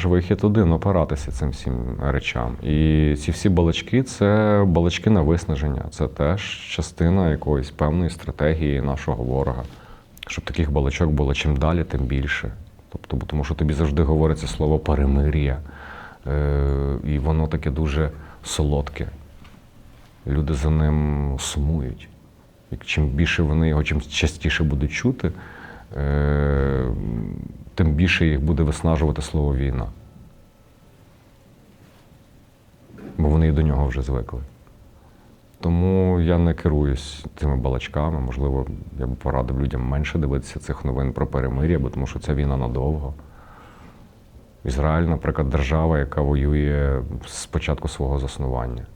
наш вихід один опиратися цим всім речам. І ці всі балачки це балачки на виснаження. Це теж частина якоїсь певної стратегії нашого ворога. Щоб таких балачок було чим далі, тим більше. Тобто, тому що тобі завжди говориться слово перемир'я. Е, і воно таке дуже солодке. Люди за ним сумують. І чим більше вони його, чим частіше будуть чути, тим більше їх буде виснажувати слово війна. Бо вони і до нього вже звикли. Тому я не керуюсь цими балачками. Можливо, я б порадив людям менше дивитися цих новин про перемир'я, бо тому що ця війна надовго. Ізраїль, наприклад, держава, яка воює з початку свого заснування.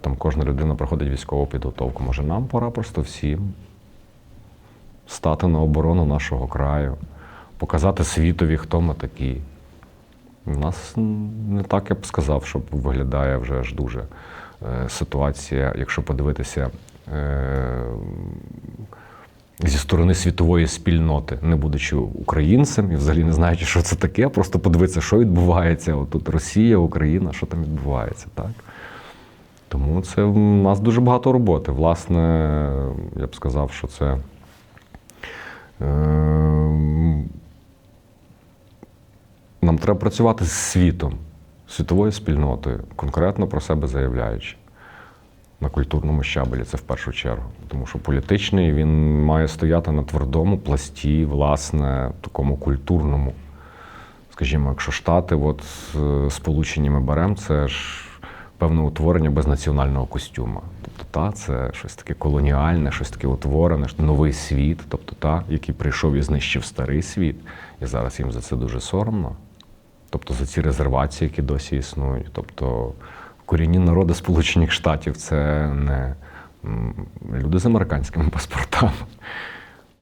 Там кожна людина проходить військову підготовку. Може, нам пора просто всім стати на оборону нашого краю, показати світові, хто ми такі. У нас не так я б сказав, що виглядає вже аж дуже е, ситуація, якщо подивитися е, зі сторони світової спільноти, не будучи українцем і взагалі не знаючи, що це таке, просто подивитися, що відбувається. От тут Росія, Україна, що там відбувається, так? Тому це в нас дуже багато роботи. Власне, я б сказав, що це. Е, нам треба працювати з світом, світовою спільнотою, конкретно про себе заявляючи. На культурному щабелі це в першу чергу. Тому що політичний він має стояти на твердому пласті, власне, такому культурному. Скажімо, якщо Штати, от Сполучені ми беремо, це ж певне утворення без національного костюма. Тобто, та, це щось таке колоніальне, щось таке утворене, новий світ, тобто та, який прийшов і знищив старий світ. І зараз їм за це дуже соромно. Тобто за ці резервації, які досі існують. Тобто корінні народи Сполучених Штатів це не люди з американськими паспортами.